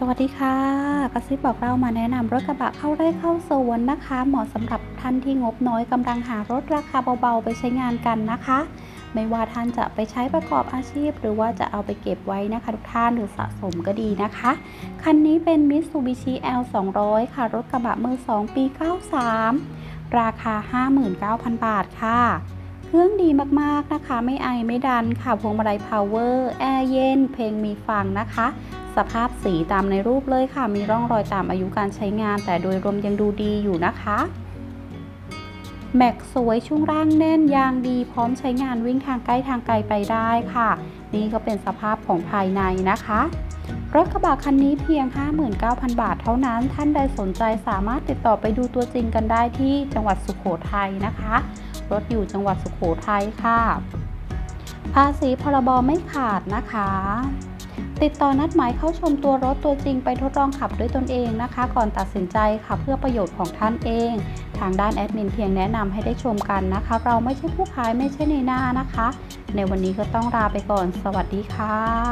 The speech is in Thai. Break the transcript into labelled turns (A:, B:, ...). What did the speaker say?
A: สวัสดีค่ะกระซิบบอกเรามาแนะนำรถกระบะเข้าไร่เข้าสวนนะคะ เหมาะสำหรับท่านที่งบน้อยกำลังหารถราคาเบาๆ ไปใช้งานกันนะคะ ไม่ว่าท่านจะไปใช้ประกอบอาชีพ หรือว่าจะเอาไปเก็บไว้นะคะทุกท่านหรือสะสมก็ดีนะคะ คันนี้เป็น Mitsubishi L 200ค่ะ รถกระบะมือ 2 ปี 93 ราคา 59,000 บาทค่ะ เครื่องดีมากๆนะคะ ไม่ไอไม่ดันค่ะพวงมาลัยพาวเวอร์แอร์เย็นเพลงมีฟังนะคะ สภาพสีตามในรูปเลยค่ะ มีร่องรอยตามอายุการใช้งาน แต่โดยรวมยังดูดีอยู่นะคะ แม็กสวยช่วงล่างแน่นยางดี พร้อมใช้งานวิ่งทางใกล้ทางไกลไปได้ค่ะ นี่ก็เป็นสภาพของภายในนะคะรถกระบะคันนี้เพียง 59,000 บาทเท่านั้น ท่านใดสนใจสามารถติดต่อไปดูตัวจริงกันได้ที่จังหวัดสุขโขทัยนะคะ รถอยู่จังหวัดสุขโขทัยค่ะ ภาษีพรบไม่ขาดนะคะ ติดต่อนัดหมายเข้าชมตัวรถตัวจริงไปทดลองขับด้วยตนเองนะคะ ก่อนตัดสินใจขับเพื่อประโยชน์ของท่านเอง ทางด้านแอดมินเพียงแนะนำให้ได้ชมกันนะคะ เราไม่ใช่ผู้ขายไม่ใช่ในหน้านะคะ ในวันนี้ก็ต้องลาไปก่อน สวัสดีค่ะ